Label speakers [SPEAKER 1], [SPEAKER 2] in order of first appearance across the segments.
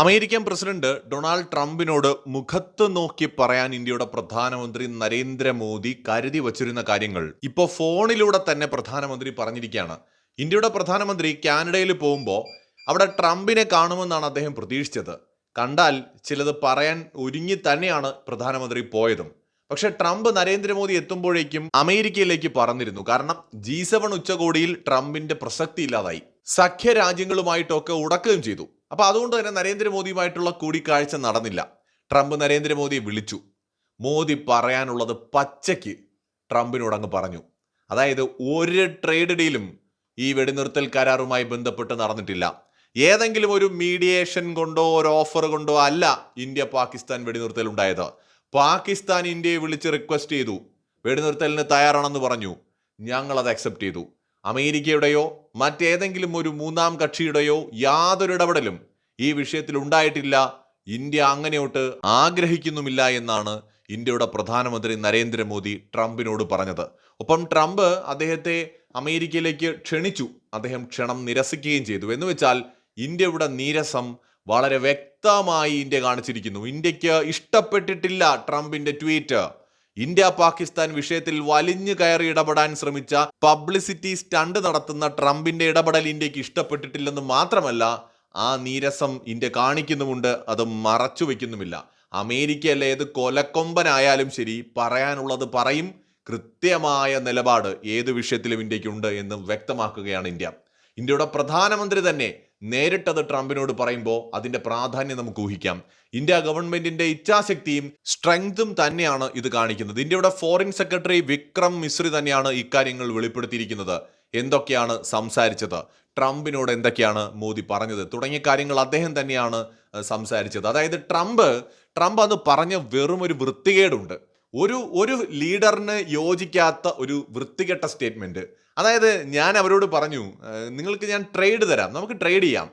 [SPEAKER 1] American president Donald ട്രംപിനോട് മുഖത്ത് നോക്കി പറയാൻ ഇന്ത്യയുടെ പ്രധാനമന്ത്രി നരേന്ദ്രമോദി കരുതി വച്ചിരുന്ന കാര്യങ്ങൾ ഇപ്പോൾ ഫോണിലൂടെ തന്നെ പ്രധാനമന്ത്രി പറഞ്ഞിരിക്കുകയാണ് ഇന്ത്യയുടെ പ്രധാനമന്ത്രി കാനഡയിൽ പോകുമ്പോൾ അവിടെ ട്രംപിനെ കാണുമെന്നാണ് അദ്ദേഹം പ്രതീക്ഷിച്ചത് കണ്ടാൽ ചിലത് പറയാൻ ഒരുങ്ങി തന്നെയാണ് പ്രധാനമന്ത്രി പോയതും പക്ഷെ ട്രംപ് നരേന്ദ്രമോദി എത്തുമ്പോഴേക്കും അമേരിക്കയിലേക്ക് പറഞ്ഞിരുന്നു കാരണം ജി സെവൻ ഉച്ചകോടിയിൽ ട്രംപിന്റെ പ്രസക്തി ഇല്ലാതായി സഖ്യ രാജ്യങ്ങളുമായിട്ടൊക്കെ ഉടക്കുകയും ചെയ്തു അപ്പോൾ അതുകൊണ്ട് തന്നെ നരേന്ദ്രമോദിയുമായിട്ടുള്ള കൂടിക്കാഴ്ച നടന്നില്ല ട്രംപ് നരേന്ദ്രമോദിയെ വിളിച്ചു മോദി പറയാനുള്ളത് പച്ചയ്ക്ക് ട്രംപിനോട് അങ്ങ് പറഞ്ഞു അതായത് ഒരു ട്രേഡ് ഡീലും ഈ വെടിനിർത്തൽ കരാറുമായി ബന്ധപ്പെട്ട് നടന്നിട്ടില്ല ഏതെങ്കിലും ഒരു മീഡിയേഷൻ കൊണ്ടോ ഒരു ഓഫർ കൊണ്ടോ അല്ല ഇന്ത്യ പാകിസ്ഥാൻ വെടിനിർത്തൽ ഉണ്ടായത് പാകിസ്ഥാൻ ഇന്ത്യയെ വിളിച്ച് റിക്വസ്റ്റ് ചെയ്തു വെടിനിർത്തലിന് തയ്യാറാണെന്ന് പറഞ്ഞു ഞങ്ങളത് അക്സെപ്റ്റ് ചെയ്തു അമേരിക്കയുടെയോ മറ്റേതെങ്കിലും ഒരു മൂന്നാം കക്ഷിയുടെയോ യാതൊരു ഇടപെടലും ഈ വിഷയത്തിൽ ഉണ്ടായിട്ടില്ല ഇന്ത്യ അങ്ങനെയോട്ട് ആഗ്രഹിക്കുന്നുമില്ല എന്നാണ് ഇന്ത്യയുടെ പ്രധാനമന്ത്രി നരേന്ദ്രമോദി ട്രംപിനോട് പറഞ്ഞത് ഒപ്പം ട്രംപ് അദ്ദേഹത്തെ അമേരിക്കയിലേക്ക് ക്ഷണിച്ചു അദ്ദേഹം ക്ഷണം നിരസിക്കുകയും ചെയ്തു എന്ന് വെച്ചാൽ ഇന്ത്യയുടെ നീരസം വളരെ വ്യക്തമായി ഇന്ത്യ കാണിച്ചിരിക്കുന്നു ഇന്ത്യക്ക് ഇഷ്ടപ്പെട്ടിട്ടില്ല ട്രംപിന്റെ ട്വീറ്റ് ഇന്ത്യ പാകിസ്ഥാൻ വിഷയത്തിൽ വലിഞ്ഞു കയറി ഇടപെടാൻ ശ്രമിച്ച പബ്ലിസിറ്റി സ്റ്റണ്ട് നടത്തുന്ന ട്രംപിന്റെ ഇടപെടൽ ഇന്ത്യക്ക് ഇഷ്ടപ്പെട്ടിട്ടില്ലെന്ന് മാത്രമല്ല ആ നീരസം ഇന്ത്യ കാണിക്കുന്നുമുണ്ട് അത് മറച്ചു വയ്ക്കുന്നുമില്ല അമേരിക്കയല്ലേ ഏത് കൊലക്കൊമ്പനായാലും ശരി പറയാനുള്ളത് പറയും കൃത്യമായ നിലപാട് ഏത് വിഷയത്തിലും ഇന്ത്യക്കുണ്ട് എന്ന് വ്യക്തമാക്കുകയാണ് ഇന്ത്യ ഇന്ത്യയുടെ പ്രധാനമന്ത്രി തന്നെ നേരിട്ടത് ട്രംപിനോട് പറയുമ്പോൾ അതിന്റെ പ്രാധാന്യം നമുക്ക് ഊഹിക്കാം ഇന്ത്യ ഗവൺമെന്റിന്റെ ഇച്ഛാശക്തിയും സ്ട്രെങ്തും തന്നെയാണ് ഇത് കാണിക്കുന്നത് ഇന്ത്യയുടെ ഫോറിൻ സെക്രട്ടറി വിക്രം മിശ്രി തന്നെയാണ് ഇക്കാര്യങ്ങൾ വെളിപ്പെടുത്തിയിരിക്കുന്നത് എന്തൊക്കെയാണ് സംസാരിച്ചത് ട്രംപിനോട് എന്തൊക്കെയാണ് മോദി പറഞ്ഞത് തുടങ്ങിയ കാര്യങ്ങൾ അദ്ദേഹം തന്നെയാണ് സംസാരിച്ചത് അതായത് ട്രംപ് ട്രംപ് അത് പറഞ്ഞ വെറും ഒരു വൃത്തികേടുണ്ട് ഒരു ഒരു ലീഡറിന് യോജിക്കാത്ത ഒരു വൃത്തികെട്ട സ്റ്റേറ്റ്മെന്റ് അതായത് ഞാൻ അവരോട് പറഞ്ഞു നിങ്ങൾക്ക് ഞാൻ ട്രേഡ് തരാം നമുക്ക് ട്രേഡ് ചെയ്യാം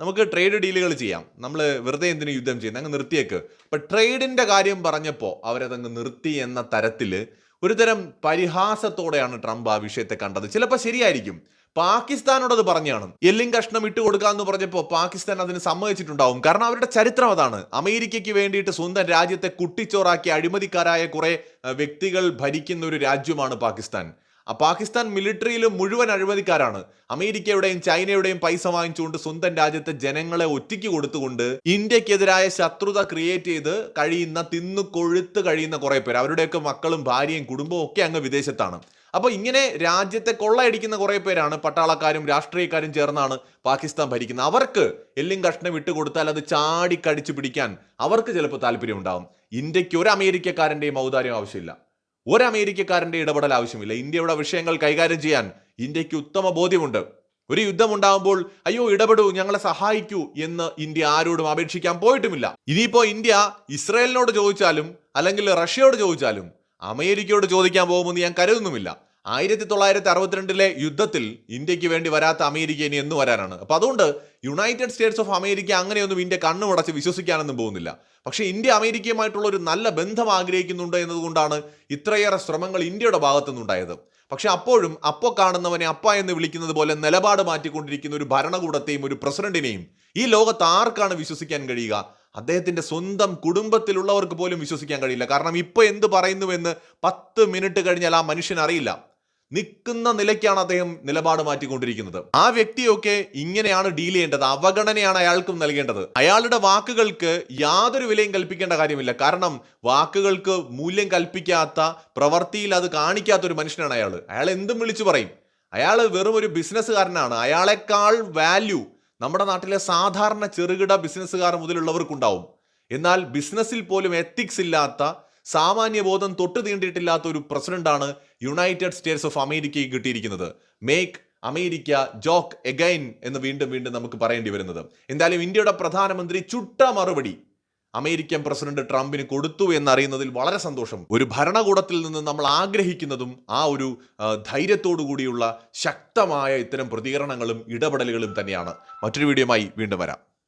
[SPEAKER 1] നമുക്ക് ട്രേഡ് ഡീലുകൾ ചെയ്യാം നമ്മൾ വെറുതെ എന്തിനു യുദ്ധം ചെയ്യുന്നത് അങ്ങ് നിർത്തിയേക്ക് അപ്പം ട്രേഡിൻ്റെ കാര്യം പറഞ്ഞപ്പോൾ അവരതങ്ങ് നിർത്തി എന്ന തരത്തിൽ ഒരുതരം പരിഹാസത്തോടെയാണ് ട്രംപ് ആ വിഷയത്തെ കണ്ടത് ചിലപ്പോൾ ശരിയായിരിക്കും പാകിസ്ഥാനോട് അത് പറഞ്ഞാണ് എല്ലും കഷ്ണം ഇട്ട് ഇട്ടുകൊടുക്കാമെന്ന് പറഞ്ഞപ്പോൾ പാകിസ്ഥാൻ അതിന് സമ്മതിച്ചിട്ടുണ്ടാവും കാരണം അവരുടെ ചരിത്രം അതാണ് അമേരിക്കയ്ക്ക് വേണ്ടിയിട്ട് സ്വന്തം രാജ്യത്തെ കുട്ടിച്ചോറാക്കി അഴിമതിക്കാരായ കുറെ വ്യക്തികൾ ഭരിക്കുന്ന ഒരു രാജ്യമാണ് പാകിസ്ഥാൻ ആ പാകിസ്ഥാൻ മിലിറ്ററിയിൽ മുഴുവൻ അഴിമതിക്കാരാണ് അമേരിക്കയുടെയും ചൈനയുടെയും പൈസ വാങ്ങിച്ചുകൊണ്ട് സ്വന്തം രാജ്യത്തെ ജനങ്ങളെ ഒറ്റയ്ക്ക് കൊടുത്തുകൊണ്ട് ഇന്ത്യക്കെതിരായ ശത്രുത ക്രിയേറ്റ് ചെയ്ത് കഴിയുന്ന തിന്നു കൊഴുത്ത് കഴിയുന്ന കുറേ പേർ അവരുടെയൊക്കെ മക്കളും ഭാര്യയും കുടുംബവും ഒക്കെ അങ്ങ് വിദേശത്താണ് അപ്പോൾ ഇങ്ങനെ രാജ്യത്തെ കൊള്ളയടിക്കുന്ന കുറേ പേരാണ് പട്ടാളക്കാരും രാഷ്ട്രീയക്കാരും ചേർന്നാണ് പാകിസ്ഥാൻ ഭരിക്കുന്നത് അവർക്ക് എല്ലും കഷ്ണം വിട്ടുകൊടുത്താൽ അത് ചാടി കടിച്ചു പിടിക്കാൻ അവർക്ക് ചിലപ്പോൾ താല്പര്യം ഉണ്ടാവും ഇന്ത്യക്ക് ഒരു അമേരിക്കക്കാരൻ്റെയും ഔദാര്യം ആവശ്യമില്ല ഒരു അമേരിക്കക്കാരന്റെ ഇടപെടൽ ആവശ്യമില്ല ഇന്ത്യയുടെ വിഷയങ്ങൾ കൈകാര്യം ചെയ്യാൻ ഇന്ത്യക്ക് ഉത്തമ ബോധ്യമുണ്ട് ഒരു യുദ്ധം ഉണ്ടാകുമ്പോൾ അയ്യോ ഇടപെടൂ ഞങ്ങളെ സഹായിക്കൂ എന്ന് ഇന്ത്യ ആരോടും അപേക്ഷിക്കാൻ പോയിട്ടുമില്ല ഇനിയിപ്പോ ഇന്ത്യ ഇസ്രയേലിനോട് ചോദിച്ചാലും അല്ലെങ്കിൽ റഷ്യയോട് ചോദിച്ചാലും അമേരിക്കയോട് ചോദിക്കാൻ പോകുമെന്ന് ഞാൻ കരുതുന്നുമില്ല ആയിരത്തി തൊള്ളായിരത്തി അറുപത്തിരണ്ടിലെ യുദ്ധത്തിൽ ഇന്ത്യക്ക് വേണ്ടി വരാത്ത അമേരിക്ക ഇനി എന്ന് വരാനാണ് അപ്പോൾ അതുകൊണ്ട് യുണൈറ്റഡ് സ്റ്റേറ്റ്സ് ഓഫ് അമേരിക്ക അങ്ങനെയൊന്നും ഇന്ത്യ മുടച്ച് വിശ്വസിക്കാനൊന്നും പോകുന്നില്ല പക്ഷേ ഇന്ത്യ അമേരിക്കയുമായിട്ടുള്ള ഒരു നല്ല ബന്ധം ആഗ്രഹിക്കുന്നുണ്ട് എന്നതുകൊണ്ടാണ് ഇത്രയേറെ ശ്രമങ്ങൾ ഇന്ത്യയുടെ ഭാഗത്തുനിന്നുണ്ടായത് പക്ഷെ അപ്പോഴും അപ്പോ കാണുന്നവനെ അപ്പ എന്ന് വിളിക്കുന്നത് പോലെ നിലപാട് മാറ്റിക്കൊണ്ടിരിക്കുന്ന ഒരു ഭരണകൂടത്തെയും ഒരു പ്രസിഡന്റിനെയും ഈ ലോകത്ത് ആർക്കാണ് വിശ്വസിക്കാൻ കഴിയുക അദ്ദേഹത്തിന്റെ സ്വന്തം കുടുംബത്തിലുള്ളവർക്ക് പോലും വിശ്വസിക്കാൻ കഴിയില്ല കാരണം ഇപ്പോൾ എന്ത് പറയുന്നുവെന്ന് പത്ത് മിനിറ്റ് കഴിഞ്ഞാൽ ആ മനുഷ്യൻ അറിയില്ല നിൽക്കുന്ന നിലയ്ക്കാണ് അദ്ദേഹം നിലപാട് മാറ്റിക്കൊണ്ടിരിക്കുന്നത് ആ വ്യക്തിയൊക്കെ ഇങ്ങനെയാണ് ഡീൽ ചെയ്യേണ്ടത് അവഗണനയാണ് അയാൾക്കും നൽകേണ്ടത് അയാളുടെ വാക്കുകൾക്ക് യാതൊരു വിലയും കൽപ്പിക്കേണ്ട കാര്യമില്ല കാരണം വാക്കുകൾക്ക് മൂല്യം കൽപ്പിക്കാത്ത പ്രവൃത്തിയിൽ അത് കാണിക്കാത്ത ഒരു മനുഷ്യനാണ് അയാൾ അയാൾ എന്തും വിളിച്ചു പറയും അയാൾ വെറും ഒരു ബിസിനസ്സുകാരനാണ് അയാളെക്കാൾ വാല്യൂ നമ്മുടെ നാട്ടിലെ സാധാരണ ചെറുകിട ബിസിനസ്സുകാർ മുതലുള്ളവർക്കുണ്ടാവും എന്നാൽ ബിസിനസ്സിൽ പോലും എത്തിക്സ് ഇല്ലാത്ത ബോധം തൊട്ട് തീണ്ടിയിട്ടില്ലാത്ത ഒരു പ്രസിഡന്റാണ് യുണൈറ്റഡ് സ്റ്റേറ്റ്സ് ഓഫ് അമേരിക്കയ്ക്ക് കിട്ടിയിരിക്കുന്നത് മേക്ക് അമേരിക്ക ജോക്ക് എഗൈൻ എന്ന് വീണ്ടും വീണ്ടും നമുക്ക് പറയേണ്ടി വരുന്നത് എന്തായാലും ഇന്ത്യയുടെ പ്രധാനമന്ത്രി ചുട്ട മറുപടി അമേരിക്കൻ പ്രസിഡന്റ് ട്രംപിന് കൊടുത്തു എന്നറിയുന്നതിൽ വളരെ സന്തോഷം ഒരു ഭരണകൂടത്തിൽ നിന്ന് നമ്മൾ ആഗ്രഹിക്കുന്നതും ആ ഒരു ധൈര്യത്തോടു കൂടിയുള്ള ശക്തമായ ഇത്തരം പ്രതികരണങ്ങളും ഇടപെടലുകളും തന്നെയാണ് മറ്റൊരു വീഡിയോമായി വീണ്ടും വരാം